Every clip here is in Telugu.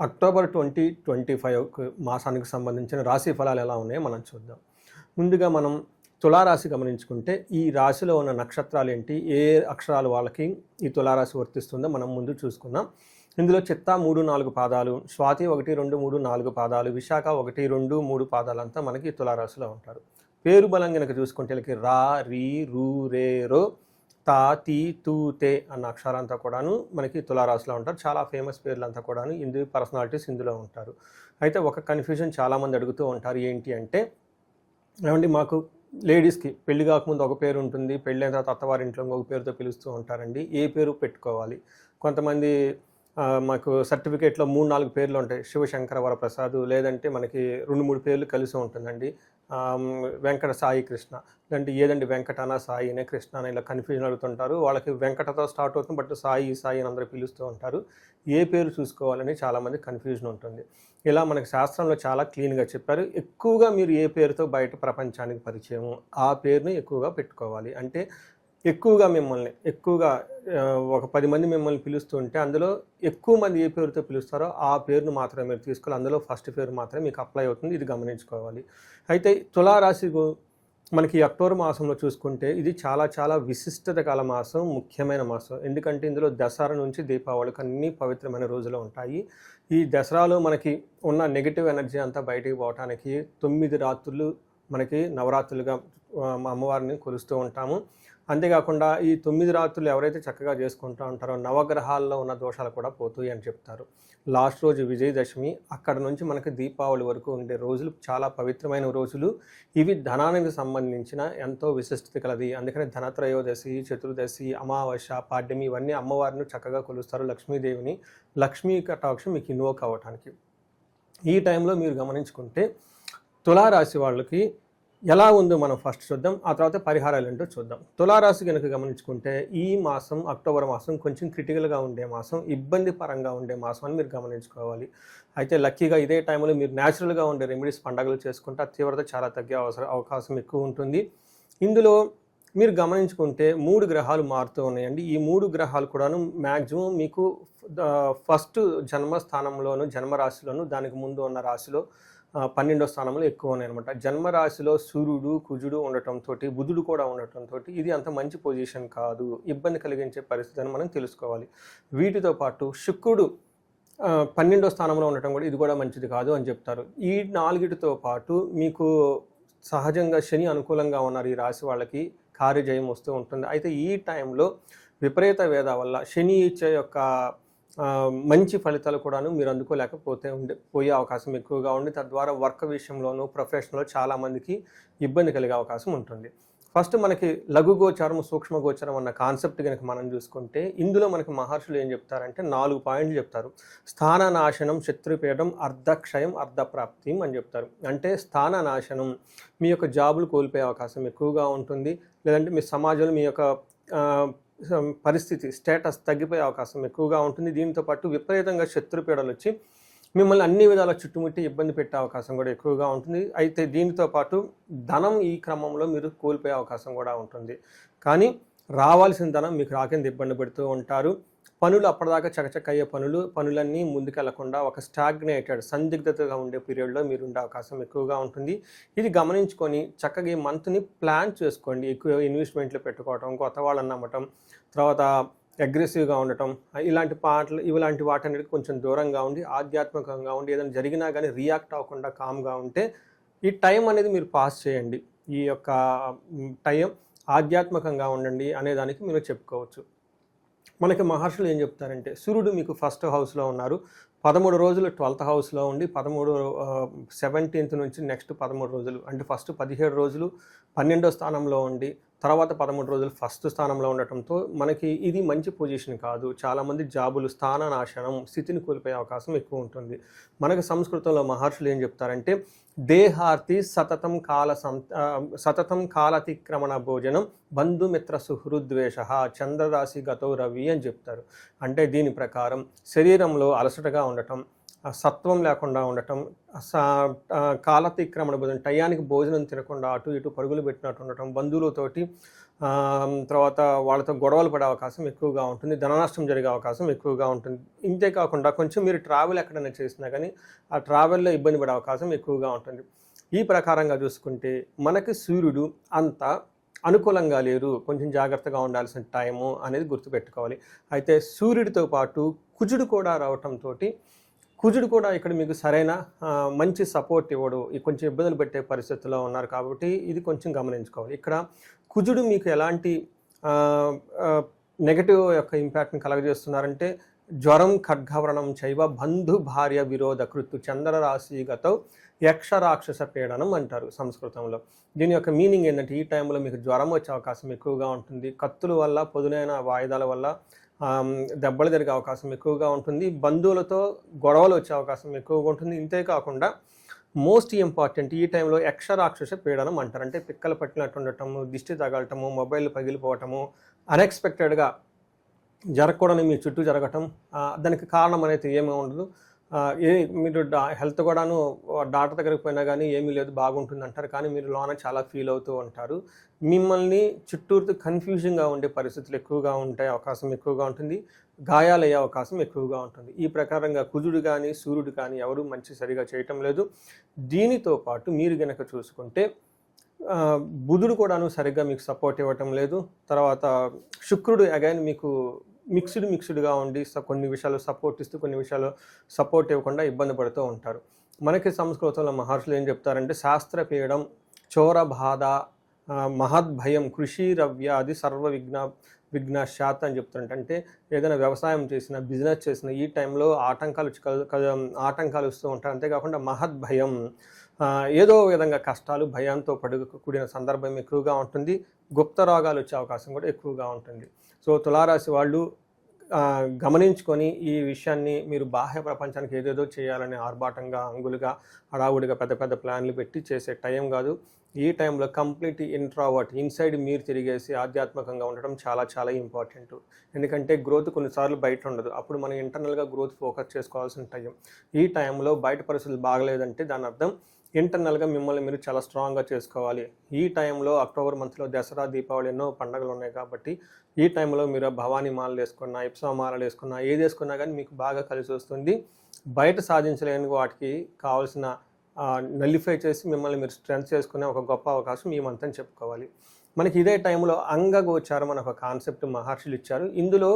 అక్టోబర్ ట్వంటీ ట్వంటీ ఫైవ్ మాసానికి సంబంధించిన రాశి ఫలాలు ఎలా ఉన్నాయో మనం చూద్దాం. ముందుగా మనం తులారాశి గమనించుకుంటే ఈ రాశిలో ఉన్న నక్షత్రాలు ఏంటి ఏ అక్షరాలు వాళ్ళకి ఈ తులారాశి వర్తిస్తుందో మనం ముందు చూసుకుందాం. ఇందులో చిత్త మూడు నాలుగు పాదాలు స్వాతి ఒకటి రెండు మూడు నాలుగు పాదాలు విశాఖ ఒకటి రెండు మూడు పాదాలంతా మనకి ఈ తులారాశిలో ఉంటారు. పేరు బలం కనుక చూసుకుంటే వీళ్ళకి రా రీ రూ రే రో తా తీ తూ తే అన్న అక్షరాలంతా కూడాను మనకి తులారాశిలో ఉంటారు. చాలా ఫేమస్ పేర్లంతా కూడాను ఇందు పర్సనాలిటీస్ ఇందులో ఉంటారు. అయితే ఒక కన్ఫ్యూజన్ చాలామంది అడుగుతూ ఉంటారు ఏంటి అంటే ఏమండి మాకు లేడీస్కి పెళ్ళి కాకముందు ఒక పేరు ఉంటుంది పెళ్ళైన తర్వాత అత్తవారింట్లో ఇంకొక పేరుతో పిలుస్తూ ఉంటారండి. ఏ పేరు పెట్టుకోవాలి? కొంతమంది మాకు సర్టిఫికేట్లో మూడు నాలుగు పేర్లు ఉంటాయి. శివశంకర వరప్రసాద్ లేదంటే మనకి రెండు మూడు పేర్లు కలిసి ఉంటుందండి. వెంకట సాయి కృష్ణ. లేదంటే ఏదండి వెంకటనా సాయి అనే కృష్ణ అని ఇలా కన్ఫ్యూజన్ అడుగుతుంటారు. వాళ్ళకి వెంకటతో స్టార్ట్ అవుతుంది బట్ సాయి సాయి అని అందరూ పిలుస్తూ ఉంటారు. ఏ పేరు చూసుకోవాలని చాలామంది కన్ఫ్యూజన్ ఉంటుంది. ఇలా మనకి శాస్త్రంలో చాలా క్లీన్గా చెప్పారు. ఎక్కువగా మీరు ఏ పేరుతో బయట ప్రపంచానికి పరిచయం ఆ పేరుని ఎక్కువగా పెట్టుకోవాలి. అంటే ఎక్కువగా మిమ్మల్ని ఎక్కువగా ఒక పది మంది మిమ్మల్ని పిలుస్తుంటే అందులో ఎక్కువ మంది ఏ పేరుతో పిలుస్తారో ఆ పేరును మాత్రమే మీరు తీసుకోవాలి. అందులో ఫస్ట్ పేరు మాత్రమే మీకు అప్లై అవుతుంది. ఇది గమనించుకోవాలి. అయితే తులారాశి గు- మనకి అక్టోబర్ మాసంలో చూసుకుంటే ఇది చాలా చాలా విశిష్టత గల మాసం ముఖ్యమైన మాసం. ఎందుకంటే ఇందులో దసరా నుంచి దీపావళికి అన్ని పవిత్రమైన రోజులు ఉంటాయి. ఈ దసరాలో మనకి ఉన్న నెగిటివ్ ఎనర్జీ అంతా బయటికి పోవటానికి తొమ్మిది రాత్రులు మనకి నవరాత్రులుగా మా అమ్మవారిని కొలుస్తూ ఉంటాము. అంతేకాకుండా ఈ తొమ్మిది రాత్రులు ఎవరైతే చక్కగా చేసుకుంటూ ఉంటారో నవగ్రహాల్లో ఉన్న దోషాలు కూడా పోతాయి అని చెప్తారు. లాస్ట్ రోజు విజయదశమి అక్కడ నుంచి మనకి దీపావళి వరకు ఉండే రోజులు చాలా పవిత్రమైన రోజులు. ఇవి ధనానికి సంబంధించిన ఎంతో విశిష్టత కలది. అందుకని ధనత్రయోదశి చతుర్దశి అమావాస్య పాడ్యమి ఇవన్నీ అమ్మవారిని చక్కగా కొలుస్తారు లక్ష్మీదేవిని. లక్ష్మీ కటాక్షం మీకు ఇన్వోక్ అవ్వటానికి. ఈ టైంలో మీరు గమనించుకుంటే తులారాశి వాళ్ళకి ఎలా ఉందో మనం ఫస్ట్ చూద్దాం. ఆ తర్వాత పరిహారాలు ఏంటో చూద్దాం. తులారాశి కనుక గమనించుకుంటే ఈ మాసం అక్టోబర్ మాసం కొంచెం క్రిటికల్గా ఉండే మాసం ఇబ్బంది పరంగా ఉండే మాసం అని మీరు గమనించుకోవాలి. అయితే లక్కీగా ఇదే టైంలో మీరు న్యాచురల్గా ఉండే రెమెడీస్ పండగలు చేసుకుంటే ఆ తీవ్రత చాలా తగ్గే అవసరం అవకాశం ఎక్కువ ఉంటుంది. ఇందులో మీరు గమనించుకుంటే మూడు గ్రహాలు మారుతూ ఉన్నాయండి. ఈ మూడు గ్రహాలు కూడాను మ్యాక్సిమం మీకు ఫస్ట్ జన్మస్థానంలోను జన్మరాశిలోను దానికి ముందు ఉన్న రాశిలో పన్నెండో స్థానంలో ఎక్కువ ఉన్నాయి అనమాట జన్మరాశిలో సూర్యుడు కుజుడు ఉండటంతో బుధుడు కూడా ఉండటంతో ఇది అంత మంచి పొజిషన్ కాదు. ఇబ్బంది కలిగించే పరిస్థితి అని మనం తెలుసుకోవాలి. వీటితో పాటు శుక్రుడు పన్నెండో స్థానంలో ఉండటం కూడా ఇది కూడా మంచిది కాదు అని చెప్తారు. ఈ నాలుగిటితో పాటు మీకు సహజంగా శని అనుకూలంగా ఉన్నారు. ఈ రాశి వాళ్ళకి కార్యజయం వస్తూ ఉంటుంది. అయితే ఈ టైంలో విపరీత వేద వల్ల శని ఇచ్చే యొక్క మంచి ఫలితాలు కూడాను మీరు అందుకోలేకపోతే ఉండే పోయే అవకాశం ఎక్కువగా ఉండి తద్వారా వర్క్ విషయంలోనూ ప్రొఫెషన్లో చాలామందికి ఇబ్బంది కలిగే అవకాశం ఉంటుంది. ఫస్ట్ మనకి లఘు గోచారం సూక్ష్మ గోచారం అన్న కాన్సెప్ట్ కనుక మనం చూసుకుంటే ఇందులో మనకి మహర్షులు ఏం చెప్తారంటే నాలుగు పాయింట్లు చెప్తారు. స్థాన నాశనం శత్రుపీఠం అర్ధక్షయం అర్ధప్రాప్తి అని చెప్తారు. అంటే స్థాన నాశనం మీ యొక్క జాబులు కోల్పోయే అవకాశం ఎక్కువగా ఉంటుంది. లేదంటే మీ సమాజంలో మీ యొక్క పరిస్థితి స్టేటస్ తగ్గిపోయే అవకాశం ఎక్కువగా ఉంటుంది. దీంతో పాటు విపరీతంగా శత్రుపీడలు వచ్చి మిమ్మల్ని అన్ని విధాల చుట్టుముట్టి ఇబ్బంది పెట్టే అవకాశం కూడా ఎక్కువగా ఉంటుంది. అయితే దీనితో పాటు ధనం ఈ క్రమంలో మీరు కోల్పోయే అవకాశం కూడా ఉంటుంది. కానీ రావాల్సిన ధనం మీకు రాకింద ఇబ్బంది పెడుతూ ఉంటారు. పనులు అప్పటిదాకా చకచక అయ్యే పనులు పనులన్నీ ముందుకెళ్ళకుండా ఒక స్టాగ్నేటెడ్ సందిగ్ధతగా ఉండే పీరియడ్లో మీరు ఉండే అవకాశం ఎక్కువగా ఉంటుంది. ఇది గమనించుకొని చక్కగా ఈ మంత్ని ప్లాన్ చేసుకోండి. ఎక్కువ ఇన్వెస్ట్మెంట్లు పెట్టుకోవటం కొత్త వాళ్ళని నమ్మటం తర్వాత అగ్రెసివ్గా ఉండటం ఇలాంటి పాటలు ఇలాంటి వాటన్నిటికి కొంచెం దూరంగా ఉండి ఆధ్యాత్మికంగా ఉండి ఏదైనా జరిగినా కానీ రియాక్ట్ అవ్వకుండా కామ్గా ఉంటే ఈ టైం అనేది మీరు పాస్ చేయండి. ఈ యొక్క టైం ఆధ్యాత్మికంగా ఉండండి అనేదానికి మీరు చెప్పుకోవచ్చు. మనకి మహర్షులు ఏం చెప్తారంటే సూర్యుడు మీకు ఫస్ట్ హౌస్లో ఉన్నారు. పదమూడు రోజులు ట్వెల్త్ హౌస్లో ఉండి పదమూడు సెవెంటీన్త్ నుంచి నెక్స్ట్ పదమూడు రోజులు అంటే ఫస్ట్ పదిహేడు రోజులు పన్నెండో స్థానంలో ఉండి తర్వాత పదమూడు రోజులు ఫస్ట్ స్థానంలో ఉండటంతో మనకి ఇది మంచి పొజిషన్ కాదు. చాలామంది జాబులు స్థాన నాశనం స్థితిని కోల్పోయే అవకాశం ఎక్కువ ఉంటుంది. మనకు సంస్కృతంలో మహర్షులు ఏం చెప్తారంటే దేహార్తి సతతం కాల సం సతతం కాలతిక్రమణ భోజనం బంధుమిత్ర సుహృద్వేష చంద్రరాశి గతో రవి అని చెప్తారు. అంటే దీని ప్రకారం శరీరంలో అలసటగా ఉండటం సత్వం లేకుండా ఉండటం కాలతిక్రమణ భోజనం టయానికి భోజనం తినకుండా అటు ఇటు పరుగులు పెట్టినట్టు ఉండటం బంధువులతోటి తర్వాత వాళ్ళతో గొడవలు పడే అవకాశం ఎక్కువగా ఉంటుంది ధననష్టం జరిగే అవకాశం ఎక్కువగా ఉంటుంది. ఇంతే కాకుండా కొంచెం మీరు ట్రావెల్ ఎక్కడైనా చేసినా కానీ ఆ ట్రావెల్లో ఇబ్బంది పడే అవకాశం ఎక్కువగా ఉంటుంది. ఈ ప్రకారంగా చూసుకుంటే మనకి సూర్యుడు అంత అనుకూలంగా లేరు కొంచెం జాగ్రత్తగా ఉండాల్సిన టైము అనేది గుర్తుపెట్టుకోవాలి. అయితే సూర్యుడితో పాటు కుజుడు కూడా రావటంతో కుజుడు కూడా ఇక్కడ మీకు సరైన మంచి సపోర్ట్ ఇవ్వడు. ఈ కొంచెం ఇబ్బందులు పెట్టే పరిస్థితుల్లో ఉన్నారు కాబట్టి ఇది కొంచెం గమనించుకోవాలి. ఇక్కడ కుజుడు మీకు ఎలాంటి నెగటివ్ యొక్క ఇంపాక్ట్ని కలగజేస్తున్నారంటే జ్వరం ఖడ్గవరణం చైవ బంధు భార్య విరోధ కృత్తు చంద్రరాశిగతో యక్షరాక్షస పీడనం అంటారు సంస్కృతంలో. దీని యొక్క మీనింగ్ ఏంటంటే ఈ టైంలో మీకు జ్వరం వచ్చే అవకాశం ఎక్కువగా ఉంటుంది. కత్తుల వల్ల పొదునైన వాయిదాల వల్ల దెబ్బలు జరిగే అవకాశం ఎక్కువగా ఉంటుంది. బంధువులతో గొడవలు వచ్చే అవకాశం ఎక్కువగా ఉంటుంది. ఇంతే కాకుండా మోస్ట్ ఇంపార్టెంట్ ఈ టైంలో యక్షరాక్షస పీడనం అంటారు. అంటే పిక్కలు పట్టినట్టు ఉండటము దిష్టి తగలటము మొబైల్ పగిలిపోవటము అన్ఎక్స్పెక్టెడ్గా జరగకూడని మీ చుట్టూ జరగటం దానికి కారణం అనేది ఏమీ ఉండదు. ఏ మీరు డా హెల్త్ కూడాను డాక్టర్ దగ్గరికి పోయినా కానీ ఏమీ లేదు బాగుంటుంది అంటారు. కానీ మీరు లోన చాలా ఫీల్ అవుతూ ఉంటారు. మిమ్మల్ని చుట్టూరుతో కన్ఫ్యూజన్గా ఉండే పరిస్థితులు ఎక్కువగా ఉంటాయి అవకాశం ఎక్కువగా ఉంటుంది గాయాలయ్యే అవకాశం ఎక్కువగా ఉంటుంది. ఈ ప్రకారంగా కుజుడు కానీ సూర్యుడు కానీ ఎవరు మంచి సరిగా చేయటం లేదు. దీనితో పాటు మీరు గనక చూసుకుంటే బుధుడు కూడాను సరిగ్గా మీకు సపోర్ట్ ఇవ్వటం లేదు. తర్వాత శుక్రుడు అగైన్ మీకు మిక్స్డ్ మిక్స్డ్గా ఉండి స- కొన్ని విషయాలు సపోర్ట్ ఇస్తూ కొన్ని విషయాలు సపోర్ట్ ఇవ్వకుండా ఇబ్బంది పడుతూ ఉంటారు. మనకి సంస్కృతంలో మహర్షులు ఏం చెప్తారంటే శాస్త్రపీడం చోర బాధ మహద్భయం కృషి రవ్యాది సర్వ విఘ్న విఘ్నశాత్ అని చెప్తుంటే అంటే ఏదైనా వ్యవసాయం చేసిన బిజినెస్ చేసిన ఈ టైంలో ఆటంకాలు ఆటంకాలు వస్తూ ఉంటాయి. అంతేకాకుండా మహద్భయం ఏదో విధంగా కష్టాలు భయంతో పడు కూడిన సందర్భం ఎక్కువగా ఉంటుంది. గుప్త రోగాలు వచ్చే అవకాశం కూడా ఎక్కువగా ఉంటుంది. సో తులారాశి వాళ్ళు గమనించుకొని ఈ విషయాన్ని మీరు బాహ్య ప్రపంచానికి ఏదేదో చేయాలని ఆర్భాటంగా అంగులుగా హడావుడిగా పెద్ద పెద్ద ప్లాన్లు పెట్టి చేసే టైం కాదు. ఈ టైంలో కంప్లీట్ ఇంట్రావర్ట్ ఇన్సైడ్ మీరు తిరిగేసి ఆధ్యాత్మికంగా ఉండడం చాలా చాలా ఇంపార్టెంట్. ఎందుకంటే గ్రోత్ కొన్నిసార్లు బయట ఉండదు. అప్పుడు మనం ఇంటర్నల్గా గ్రోత్ ఫోకస్ చేసుకోవాల్సిన టైం. ఈ టైంలో బయట పరిస్థితులు బాగలేదంటే దాని అర్థం ఇంటర్నల్గా మిమ్మల్ని మీరు చాలా స్ట్రాంగ్గా చేసుకోవాలి. ఈ టైంలో అక్టోబర్ మంత్లో దసరా దీపావళి ఎన్నో పండుగలు ఉన్నాయి కాబట్టి ఈ టైంలో మీరు భవానీ మాలలు వేసుకున్నా ఇప్సా మాలలు వేసుకున్నా ఏది వేసుకున్నా కానీ మీకు బాగా కలిసి వస్తుంది. బయట సాధించలేని వాటికి కావాల్సిన నల్లిఫై చేసి మిమ్మల్ని మీరు స్ట్రెంత్ చేసుకునే ఒక గొప్ప అవకాశం ఈ మంత్ అని చెప్పుకోవాలి. మనకి ఇదే టైంలో అంగగోచారం అనే ఒక కాన్సెప్ట్ మహర్షులు ఇచ్చారు. ఇందులో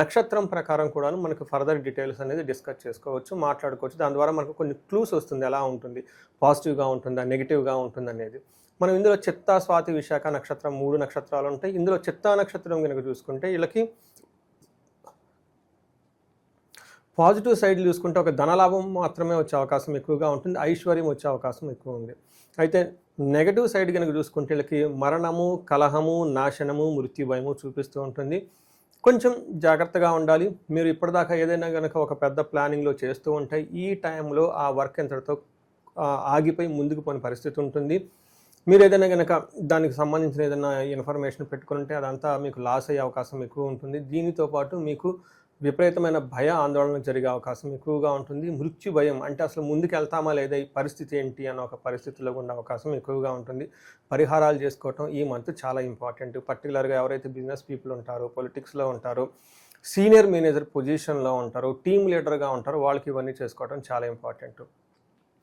నక్షత్రం ప్రకారం కూడా మనకు ఫర్దర్ డీటెయిల్స్ అనేది డిస్కస్ చేసుకోవచ్చు మాట్లాడుకోవచ్చు. దాని ద్వారా మనకు కొన్ని క్లూస్ వస్తుంది ఎలా ఉంటుంది పాజిటివ్గా ఉంటుందా నెగిటివ్గా ఉంటుంది అనేది. మనం ఇందులో చిత్తా స్వాతి విశాఖ నక్షత్రం మూడు నక్షత్రాలు ఉంటాయి. ఇందులో చిత్తా నక్షత్రం కనుక చూసుకుంటే వీళ్ళకి పాజిటివ్ సైడ్ చూసుకుంటే ఒక ధనలాభం మాత్రమే వచ్చే అవకాశం ఎక్కువగా ఉంటుంది ఐశ్వర్యం వచ్చే అవకాశం ఎక్కువ ఉంది. అయితే నెగటివ్ సైడ్ కనుక చూసుకుంటే వీళ్ళకి మరణము కలహము నాశనము మృత్యుభయము చూపిస్తూ ఉంటుంది. కొంచెం జాగ్రత్తగా ఉండాలి. మీరు ఇప్పటిదాకా ఏదైనా కనుక ఒక పెద్ద ప్లానింగ్లో చేస్తూ ఉంటే ఈ టైంలో ఆ వర్క్ ఎంతటితో ఆగిపోయి ముందుకు పోని పరిస్థితి ఉంటుంది. మీరు ఏదైనా కనుక దానికి సంబంధించిన ఏదైనా ఇన్ఫర్మేషన్ పెట్టుకుంటే అదంతా మీకు లాస్ అయ్యే అవకాశం ఎక్కువ ఉంటుంది. దీనితో పాటు మీకు విపరీతమైన భయ ఆందోళన జరిగే అవకాశం ఎక్కువగా ఉంటుంది. మృత్యు భయం అంటే అసలు ముందుకు వెళ్తామా లేదా ఈ పరిస్థితి ఏంటి అన్న ఒక పరిస్థితిలో ఉండే అవకాశం ఎక్కువగా ఉంటుంది. పరిహారాలు చేసుకోవటం ఈ మంత్ చాలా ఇంపార్టెంట్. పర్టికులర్గా ఎవరైతే బిజినెస్ పీపుల్ ఉంటారో పొలిటిక్స్లో ఉంటారో సీనియర్ మేనేజర్ పొజిషన్లో ఉంటారు టీమ్ లీడర్గా ఉంటారో వాళ్ళకి ఇవన్నీ చేసుకోవడం చాలా ఇంపార్టెంట్.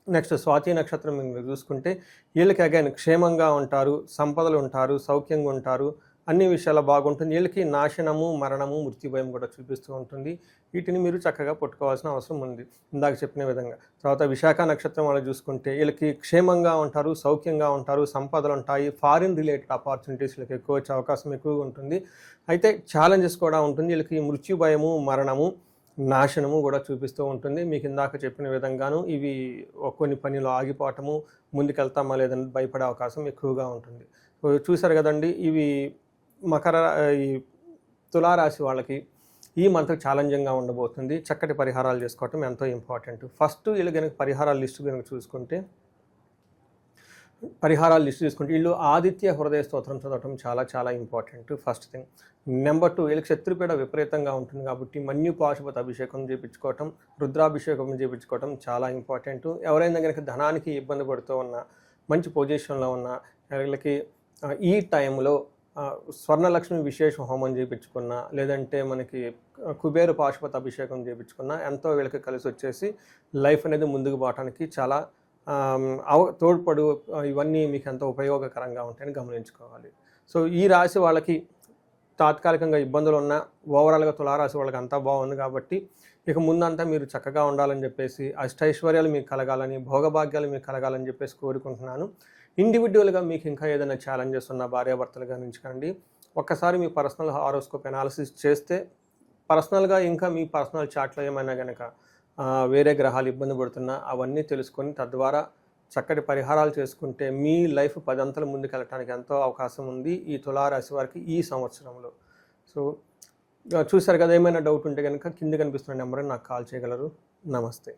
నెక్స్ట్ స్వాతి నక్షత్రం మీరు చూసుకుంటే వీళ్ళకి అగైన్ క్షేమంగా ఉంటారు సంపదలు ఉంటారు సౌఖ్యంగా ఉంటారు అన్ని విషయాలు బాగుంటుంది. వీళ్ళకి నాశనము మరణము మృత్యుభయం కూడా చూపిస్తూ ఉంటుంది. వీటిని మీరు చక్కగా పట్టుకోవాల్సిన అవసరం ఉంది. ఇందాక చెప్పిన విధంగా. తర్వాత విశాఖ నక్షత్రం వాళ్ళు చూసుకుంటే వీళ్ళకి క్షేమంగా ఉంటారు సౌఖ్యంగా ఉంటారు సంపదలు ఉంటాయి ఫారిన్ రిలేటెడ్ ఆపర్చునిటీస్ వీళ్ళకి ఎక్కువ వచ్చే అవకాశం ఎక్కువగా ఉంటుంది. అయితే ఛాలెంజెస్ కూడా ఉంటుంది. వీళ్ళకి మృత్యు భయము మరణము నాశనము కూడా చూపిస్తూ ఉంటుంది. మీకు ఇందాక చెప్పిన విధంగాను ఇవి కొన్ని పనిలో ఆగిపోవటము ముందుకెళ్తామా లేదని భయపడే అవకాశం ఎక్కువగా ఉంటుంది. చూశారు కదండి ఇవి మకర ఈ తులారాశి వాళ్ళకి ఈ మంత్ ఛాలెంజింగ్గా ఉండబోతుంది. చక్కటి పరిహారాలు చేసుకోవటం ఎంతో ఇంపార్టెంట్. ఫస్ట్ వీళ్ళు కనుక పరిహారాల లిస్టు కనుక చూసుకుంటే పరిహారాలు లిస్ట్ చూసుకుంటే వీళ్ళు ఆదిత్య హృదయ స్తోత్రం చదవటం చాలా చాలా important first thing. Number two వీళ్ళకి శత్రుపీడ విపరీతంగా ఉంటుంది కాబట్టి మన్యు పాశుపత అభిషేకం చేయించుకోవటం రుద్రాభిషేకం చేయించుకోవటం చాలా ఇంపార్టెంట్. ఎవరైనా కనుక ధనానికి ఇబ్బంది పడుతూ ఉన్నా మంచి పొజిషన్లో ఉన్న వీళ్ళకి ఈ టైంలో స్వర్ణలక్ష్మి విశేష హోమం చేయించుకున్నా లేదంటే మనకి కుబేరు పాశుపత అభిషేకం చేయించుకున్నా ఎంతో వీళ్ళకి కలిసి వచ్చేసి లైఫ్ అనేది ముందుకు పోవడానికి చాలా అవ తోడ్పడు ఇవన్నీ మీకు ఎంతో ఉపయోగకరంగా ఉంటాయని గమనించుకోవాలి. సో ఈ రాశి వాళ్ళకి తాత్కాలికంగా ఇబ్బందులు ఉన్నా ఓవరాల్గా తులారాశి వాళ్ళకి అంతా బాగుంది కాబట్టి ఇక ముందంతా మీరు చక్కగా ఉండాలని చెప్పేసి అష్టైశ్వర్యాలు మీకు కలగాలని భోగభాగ్యాలు మీకు కలగాలని చెప్పేసి కోరుకుంటున్నాను. ఇండివిజువల్గా మీకు ఇంకా ఏదైనా ఛాలెంజెస్ ఉన్న భార్యాభర్తలుగా కండి ఒక్కసారి మీ పర్సనల్ హారోస్కోప్ అనాలిసిస్ చేస్తే పర్సనల్గా ఇంకా మీ పర్సనల్ చాట్లో ఏమైనా కనుక వేరే గ్రహాలు ఇబ్బంది పడుతున్నా అవన్నీ తెలుసుకొని తద్వారా చక్కటి పరిహారాలు చేసుకుంటే మీ లైఫ్ పదంతల ముందుకు వెళ్ళటానికి ఎంతో అవకాశం ఉంది ఈ తులారాశి వారికి ఈ సంవత్సరంలో. సో చూశారు కదా ఏమైనా డౌట్ ఉంటే కనుక కింద కనిపిస్తున్న నెంబర్ని నాకు కాల్ చేయగలరు. నమస్తే.